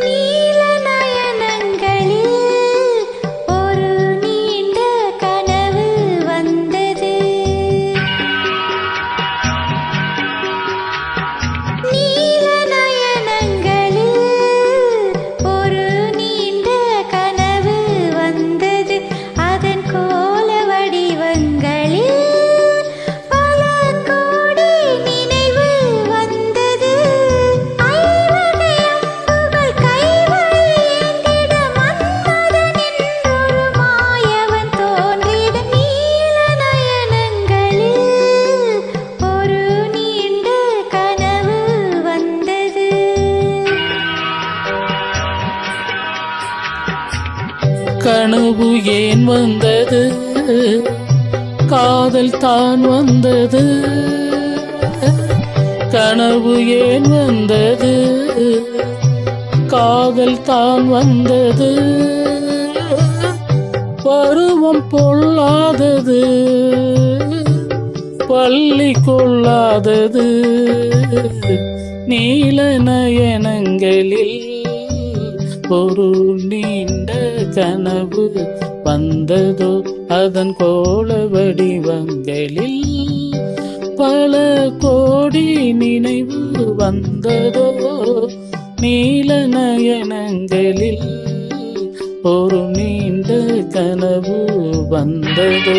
Please. கனவு ஏன் வந்தது? காதல் தான் வந்தது. கனவு ஏன் வந்தது? காதல் தான் வந்தது. பருவம் பொல்லாதது. பள்ளி கொள்ளாதது. நீல நயனங்களில் பொருள் நீண்ட கனவு வந்ததோ அதன் கோல வடிவங்களில் பல கோடி நினைவு வந்ததோ நீல நயனங்களில் ஒரு நீண்ட கனவு வந்ததோ.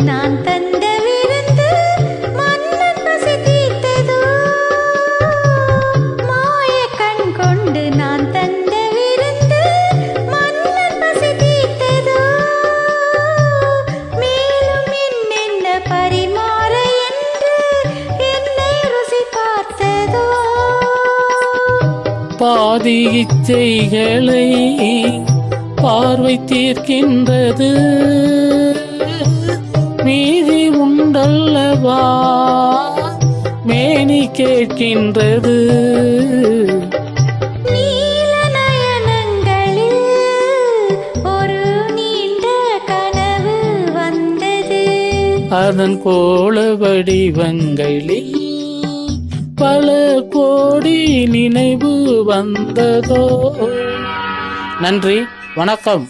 நான் தந்த விருந்து மன்னன் பசி தீர்த்ததோ மாய கண் கொண்டு நான் தந்த விருந்து மன்னன் பசி தீர்த்ததோ மேலும் என்னென்ன பரிமாற என்று என்னை ருசி பார்த்ததோ? பாதி இச்சைகளை பார்வை தீர்க்கின்றது. மீதி உண்டல்லவா? மேனி கேட்கின்றது. நீல நயனங்களில் ஒரு நீண்ட கனவு வந்தது. அதன் கோல வடிவங்களில் பல கோடி நினைவு வந்ததோ. நன்றி வணக்கம்.